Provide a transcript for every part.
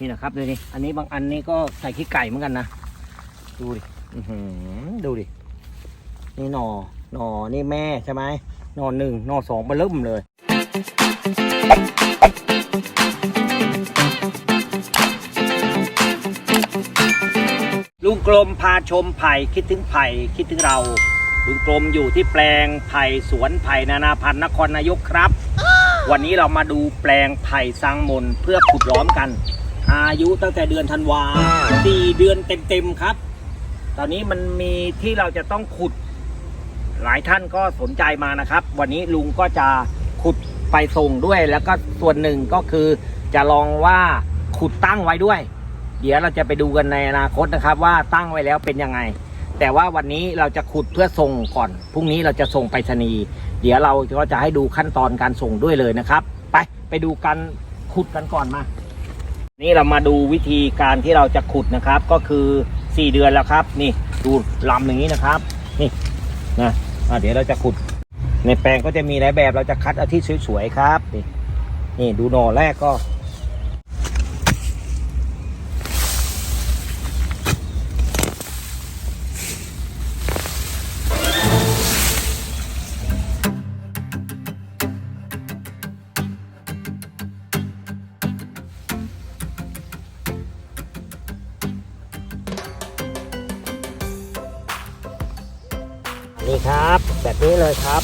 นี่นะครับดูดิอันนี้บางอันนี้ก็ใส่ขี้ไก่เหมือนกันนะ ดูดิอื้อหือดูดิ นี่หนอหนอนี่แม่ใช่ไหมหนอหนึ่งหนอสองมาเริ่มเลยลุงกลมพาชมไผ่คิดถึงไผ่คิดถึงเรา ลุงกลมอยู่ที่แปลงไผ่สวนไผ่นานาพันธุ์นครนายกครับ วันนี้เรามาดูแปลงไผ่สร้างมนเพื่อขุดล้อมกัน อายุตั้งแต่เดือนธันวาสี่เดือนเต็มๆครับ ตอนนี้มันมีที่เราจะต้องขุด หลายท่านก็สนใจมานะครับ วันนี้ลุงก็จะขุดไปส่งด้วย แล้วก็ส่วนหนึ่งก็คือจะลองว่าขุดตั้งไว้ด้วย เดี๋ยวเราจะไปดูกันในอนาคตนะครับ ว่าตั้งไว้แล้วเป็นยังไง แต่ว่าวันนี้เราจะขุดเพื่อส่งก่อนพรุ่งนี้เราจะส่งไปรษณีย์เดี๋ยวเราก็จะให้ดูขั้นตอนการส่งด้วยเลยนะครับ ไปไปดูกันขุดกันก่อนมา นี่เรามาดูวิธีการที่เราจะขุดนะครับ ก็คือ 4 เดือนแล้วครับ นี่ดูลำอย่างนี้นะครับ นี่นะะเดี๋ยวเราจะขุด ในแปลงก็จะมีหลายแบบเราจะคัดเอาที่สวยๆครับ นี่นี่ดูหน่อแรกก็ นี่ครับ แบบนี้เลยครับ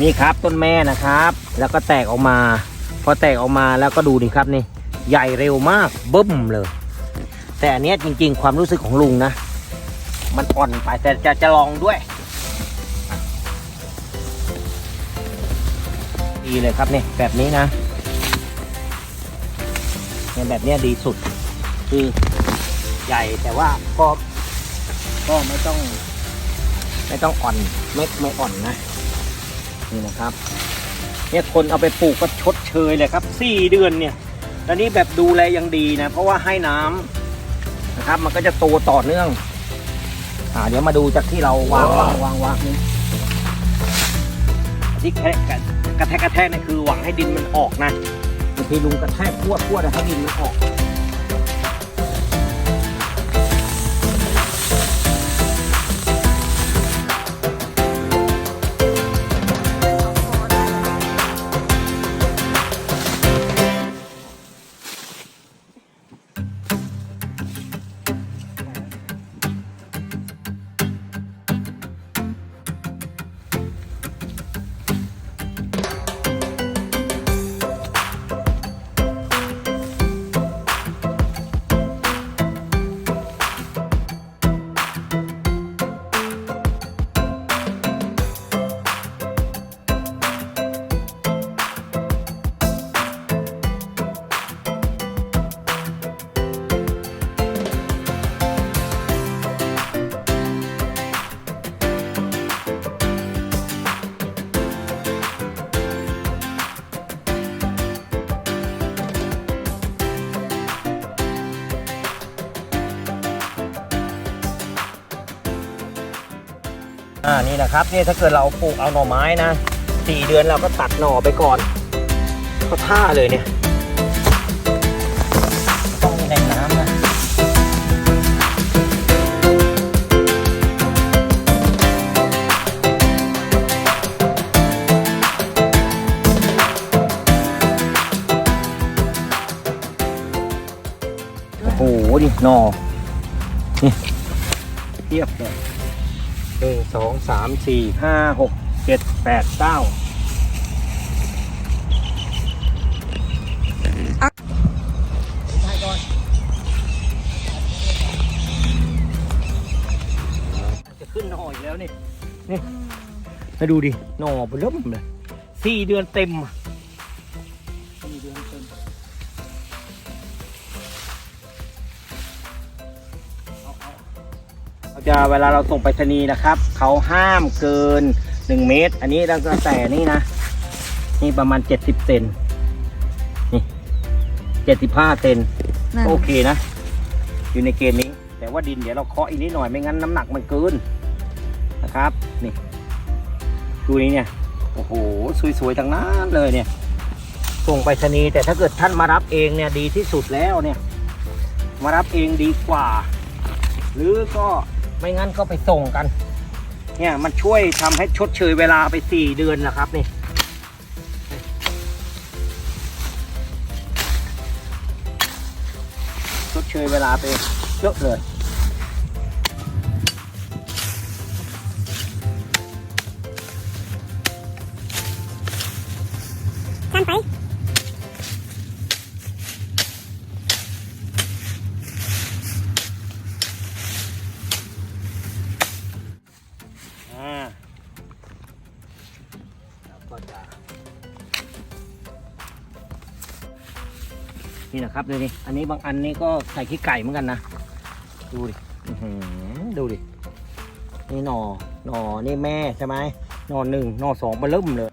นี่ครับต้นแม่นะครับ แล้วก็แตกออกมา พอแตกออกมาแล้วก็ดูดิครับนี่ ใหญ่เร็วมากบึ้มเลย แต่อันนี้จริงๆ ความรู้สึกของลุงนะ มันอ่อนไปแต่จะจะลองด้วยดีเลยครับนี่แบบนี้นะเนี่ยแบบเนี้ยดีสุด คือใหญ่แต่ว่าก็ก็ไม่ต้อง ไม่ต้องอ่อนไม่ไม่อ่อนนะนี่นะครับ เนี่ยคนเอาไปปลูกก็ชดเชยเลยครับสี่เดือนเนี่ยตอนนี้แบบดูแลยังดีนะ เพราะว่าให้น้ำนะครับ มันก็จะโตต่อเนื่อง อ่า เดี๋ยวมาดูจากที่เราวางวางวางวางนี่ที่แคะกันกระแทกกระแทกนี่คือหวังให้ดินมันออกนะบางทีลุงกระแทกพวดพวดให้ดินมันออก อ่านี่นะครับเนี่ยถ้าเกิดเราปลูกเอาหน่อไม้นะสี่เดือนเราก็ตัดหน่อไปก่อนก็ท่าเลยเนี่ยต้องมีแหล่งน้ำนะโอ้โหดิหน่อนี่เทียบเลย นึ่งสองสามสี่ห้าหกเจ็ดแปดเก้าจะขึ้นหน่ออีกแล้วนี่นี่มาดูดิหน่อเริ่มเลยสี่เดือนเต็ม จะเวลาเราส่งไปรษณีย์นะครับเขาห้ามเกิน 1 เมตร อันนี้ตั้งแต่นี่นะ นี่ประมาณ 70เซนนี่75เซนนั่นโอเคนะ อยู่ในเกณฑ์นี้ แต่ว่าดินเดี๋ยวเราเคาะอีกนิดหน่อยไม่งั้นน้ำหนักมันเกินนะครับ นี่ดูนี้เนี่ยโอ้โหสวยๆทั้งนั้นเลยเนี่ย ส่งไปรษณีย์แต่ถ้าเกิดท่านมารับเองเนี่ยดีที่สุดแล้วเนี่ย มารับเองดีกว่า หรือก็ ไม่งั้นก็ไปส่งกัน เนี่ยมันช่วยทำให้ชดเชยเวลาไปสี่เดือนนะครับนี่ชดเชยเวลาไปเยอะเลย อ่าแล้วก็จะนี่นะครับดูดิอันนี้บางอันนี้ก็ใส่ขี้ไก่เหมือนกันนะ ดูดิดูดิ นี่หนอหนอนี่แม่ใช่ไหมหนอหนึ่งหนอสองมาเริ่มเลย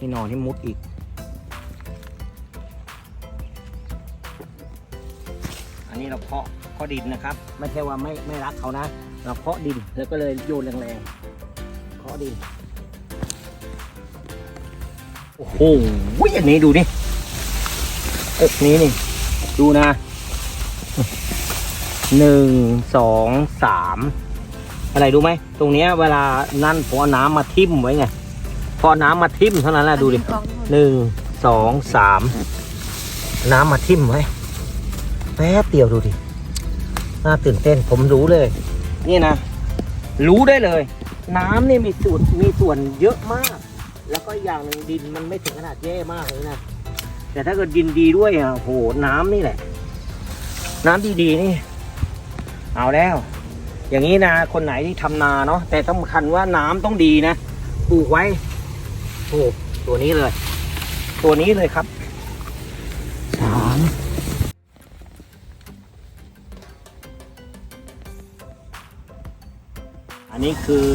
นี่หนอนี่มุดอีก อันนี้เราเพาะเพาะดินนะครับ ไม่ใช่ว่าไม่ไม่รักเขานะ เราเพาะดินแล้วก็เลยโยนแรงๆเพาะดิน โอ้โหอันนี้ดูนี่อกนี้นี่ ดูนะหนึ่งสองสามอะไรดูไหมตรงเนี้ยเวลานั่นผมเอาน้ำมาทิ่มไว้ไง พอน้ำมาทิ่มเท่านั้นแหละดูดิหนึ่งสองสามน้ำมาทิ่มไว้แป๊บเดียวดูดิน่าตื่นเต้นผมรู้เลย นี่นะ รู้ได้เลย น้ำนี่มีส่วนมีส่วนเยอะมาก แล้วก็อย่างหนึ่งดินมันไม่ถึงขนาดแย่มากเลยนะ แต่ถ้าเกิดดินดีด้วยอะโหน้ำนี่แหละ น้ำดีๆนี่ เอาแล้ว อย่างนี้นะ คนไหนที่ทำนาเนาะแต่สำคัญว่าน้ำต้องดีนะปลูกไว้โอ้ตัวนี้เลย ตัวนี้เลยครับ นี้คือ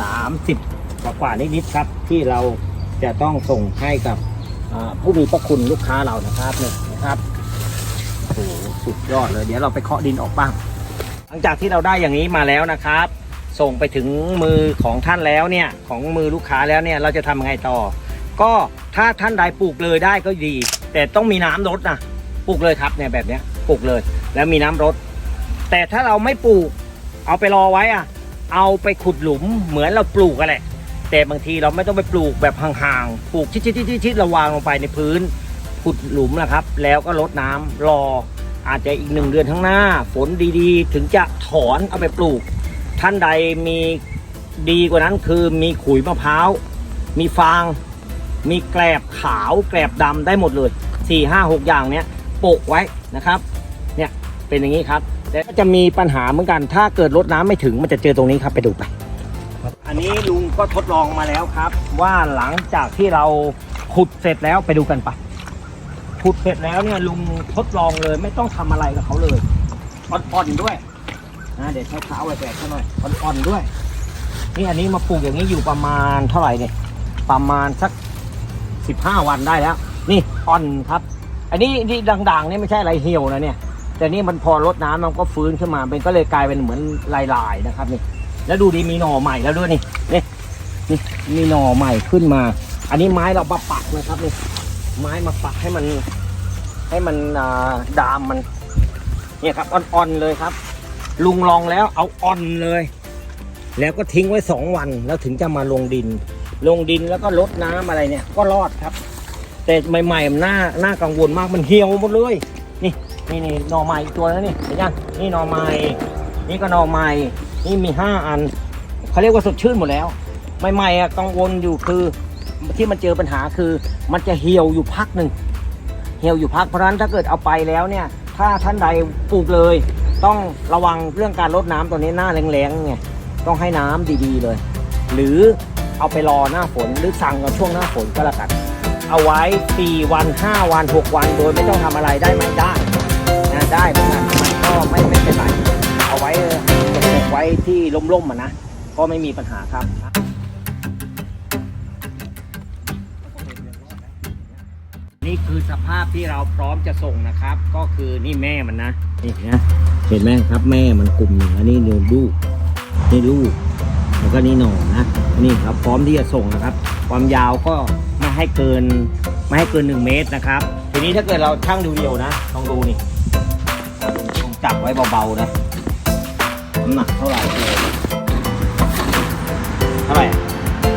สามสิบกว่ากว่านิดๆครับ ที่เราจะต้องส่งให้กับผู้มีพระคุณลูกค้าเรานะครับเนี่ยนะครับโอ้โหสุดยอดเลย เดี๋ยวเราไปเคาะดินออกบ้าง หลังจากที่เราได้อย่างนี้มาแล้วนะครับ ส่งไปถึงมือของท่านแล้วเนี่ยของมือลูกค้าแล้วเนี่ยเราจะทำยังไงต่อ ก็ถ้าท่านใดปลูกเลยได้ก็ดี แต่ต้องมีน้ำรดนะปลูกเลยครับเนี่ยแบบเนี้ยปลูกเลย แล้วมีน้ำรดแต่ถ้าเราไม่ปลูกเอาไปรอไว้อะ เอาไปขุดหลุมเหมือนเราปลูกกันแหละ แต่บางทีเราไม่ต้องไปปลูกแบบห่างๆปลูกชิดๆๆๆเราวางลงไปในพื้น ขุดหลุมนะครับ แล้วก็รดน้ำรออาจจะอีกหนึ่งเดือนข้างหน้า ฝนดีๆ ถึงจะถอนเอาไปปลูก ท่านใดมีดีกว่านั้นคือมีขุยมะพร้าว มีฟาง มีแกลบขาว แกลบดำได้หมดเลยสี่ห้าหกอย่างเนี้ยโปะไว้นะครับ เนี่ยเป็นอย่างนี้ครับ แต่ก็จะมีปัญหาเหมือนกัน ถ้าเกิดรดน้ำไม่ถึงมันจะเจอตรงนี้ครับไปดูไป อันนี้ลุงก็ทดลองมาแล้วครับ ว่าหลังจากที่เราขุดเสร็จแล้วไปดูกันไปขุดเสร็จแล้วเนี่ยลุงทดลองเลยไม่ต้องทำอะไรกับเขาเลยอ่อนๆด้วยนะเดี๋ยวใช้เท้าไปแบกเขาหน่อยอ่อนๆด้วย นี่อันนี้มาปลูกอย่างนี้อยู่ประมาณเท่าไหร่เนี่ยประมาณสักสิบห้าวันได้แล้ว นี่อ่อนครับ อันนี้ที่ด่างๆเนี่ยไม่ใช่อะไรเหี่ยวนะเนี่ย แต่นี่มันพอรดน้ำมันก็ฟื้นขึ้นมาเป็นก็เลยกลายเป็นเหมือนลายๆนะครับนี่ แล้วดูดีมีหน่อใหม่แล้วด้วยนี่นี่นี่มีหน่อใหม่ขึ้นมา อันนี้ไม้เรามาปักนะครับนี่ไม้มาปักให้มัน ให้มันดามมัน เนี่ยครับอ่อนๆเลยครับ ลุงลองแล้วเอาอ่อนเลย แล้วก็ทิ้งไว้สองวันแล้วถึงจะมาลงดิน ลงดินแล้วก็ลดน้ำอะไรเนี่ย ก็รอดครับ แต่ใหม่ๆมันน่าน่ากังวลมากมันเหี่ยวหมดเลย นี่นี่นี่หน่อใหม่อีกตัวแล้วนี่เห็นยังนี่หน่อใหม่นี่ก็หน่อใหม่นี่มีห้าอันเขาเรียกว่าสดชื่นหมดแล้วใหม่ๆอะกังวลอยู่คือที่มันเจอปัญหาคือ มันจะเหี่ยวอยู่พักหนึ่งเหี่ยวอยู่พักเพราะฉะนั้นถ้าเกิดเอาไปแล้วเนี่ย ถ้าท่านใดปลูกเลย ต้องระวังเรื่องการลดน้ำตัวนี้หน้าแรงๆไงต้องให้น้ำดีๆเลย หรือเอาไปรอหน้าฝนหรือสั่งกันช่วงหน้าฝนก็แล้วกันเอาไว้ 4 วัน 5 วัน 6 วัน โดยไม่ต้องทำอะไรได้ไหมได้ ได้เหมือนกันมันก็ไม่ไม่เป็นไรเอาไว้เก็บไว้ที่ร่มๆอะนะก็ไม่มีปัญหาครับนี่คือสภาพที่เราพร้อมจะส่งนะครับ ก็คือนี่แม่มันนะนี่นะเห็นไหมครับแม่มันกลุ่มหนึ่งอันนี้นี่ลูกนี่ลูกแล้วก็นี่หนอนะนี่ครับพร้อมที่จะส่งนะครับ ความยาวก็ไม่ให้เกินไม่ให้เกิน 1 เมตรนะครับ ทีนี้ถ้าเกิดเราช่างดูเดียวนะลองดูนี่ ว้เบาๆนะน้ำหนักเท่าไหร่เท่าไหร่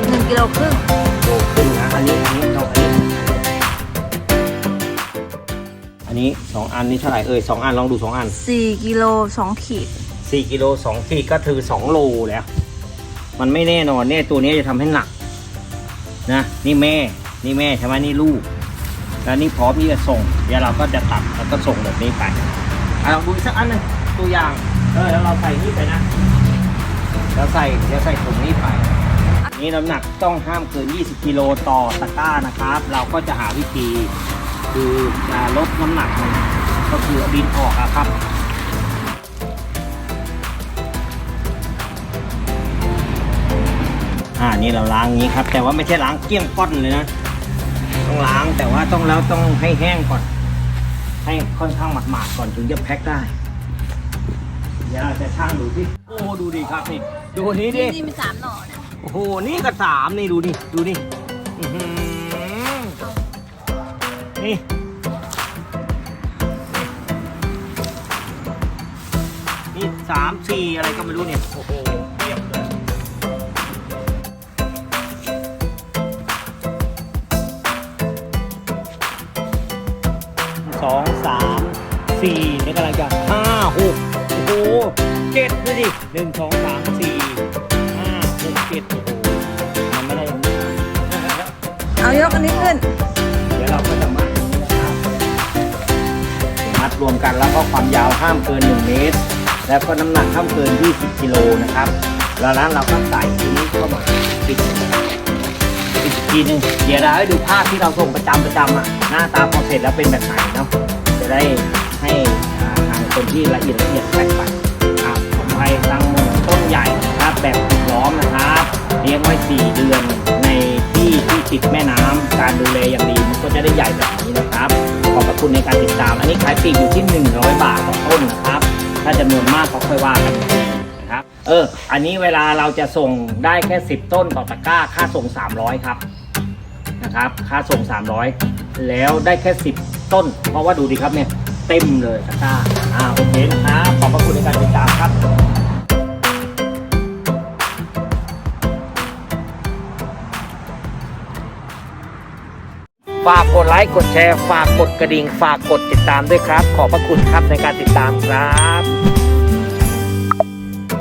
หนึ่งกิโลครึ่งโอ้ขึ้นนะอันนี้อันนี้เท่าอันนี้อันนี้สองอันนี้เท่าไหร่เอ่ยสองอันลองดูสองอันสี่กิโลสองขีดสี่กิโลสองขีดก็คือสองโลแล้วมันไม่แน่นอนเนี่ยตัวนี้จะทำให้หนักนะนี่แม่นี่แม่ใช่ไหมนี่ลูก แล้วนี่พร้อมที่จะส่งเดี๋ยวเราก็จะตัดแล้วก็ส่งแบบนี้ไป อะลองดูอีกสักอันหนึงตัวอย่าง เออแล้วเราใส่นี่ไปนะแล้วใส่เดี๋ยวใส่ถุงนี้ไป นี่น้ำหนักต้องห้ามเกิน 20 กิโลต่อตะกร้านะครับ เราก็จะหาวิธี คือจะลดน้ำหนักมันก็คือเอาดินออกอะครับ อ่านี่เราล้างอย่างนี้ครับ แต่ว่าไม่ใช่ล้างเกลี้ยงก้อนเลยนะ ต้องล้างแต่ว่าต้องแล้วต้องให้แห้งก่อน ให้ค่อนข้างหมาดๆก่อนถึงจะแพ็คได้ เดี๋ยวเราจะช่างดูที่โอ้ดูดิครับนี่ ดูนี้ดิ นี่มีสามหน่อเนี่ยโอ้โห นี่ก็สามนี่ดูนี่ดูนี่อื้อหือนี่ นี่สามสี่อะไรก็ไม่รู้เนี่ย โอ้โห สี่นี่กำลังจะห้าหกโอ้โหเจ็ดเลยดิหนึ่งสองสามสี่ห้าหกเจ็ดโอ้โหมันไม่ได้อย่างนี้เอายกอันนี้ขึ้น เดี๋ยวเราก็จะมัดตรงนี้นะครับมัดรวมกันแล้วก็ความยาวห้ามเกิน1เมตร แล้วก็น้ำหนักห้ามเกิน 20กิโลนะครับ แล้วนั้นเราก็ใส่ทีนี้เข้ามาปิดปิดอีกทีหนึงเดี๋ยวเราให้ดูภาพที่เราส่งประจำประจำอะหน้าตาพอเสร็จแล้วเป็นแบบไหนเนาะจะได้ให้อ่า ที่ละเอียดละเอียดแปลกไปครับผมไทยตั้งต้นใหญ่นะครับแบบปิดล้อมนะครับเลี้ยงไว้4เดือนในที่ที่ติดแม่น้ำการดูแลอย่างดีมันก็จะได้ใหญ่แบบนี้นะครับ ขอบพระคุณในการติดตาม อันนี้ขายปีกอยู่ที่ 100 บาทต่อต้นนะครับ ถ้าจำนวนมากก็ค่อยว่ากันนะครับเออ อันนี้เวลาเราจะส่งได้แค่ 10 ต้นต่อตะกร้าค่าส่ง 300 ครับนะครับ ค่าส่ง 300 แล้วได้แค่ 10 ต้น เพราะว่าดูดิครับเนี่ยเต็มเลยตะกร้า อ่าโอเคนะครับขอบพระคุณในการติดตามครับฝากกดไลค์กดแชร์ ฝากกดกระดิ่ง ฝากกดติดตามด้วยครับ ขอบพระคุณครับในการติดตามครับ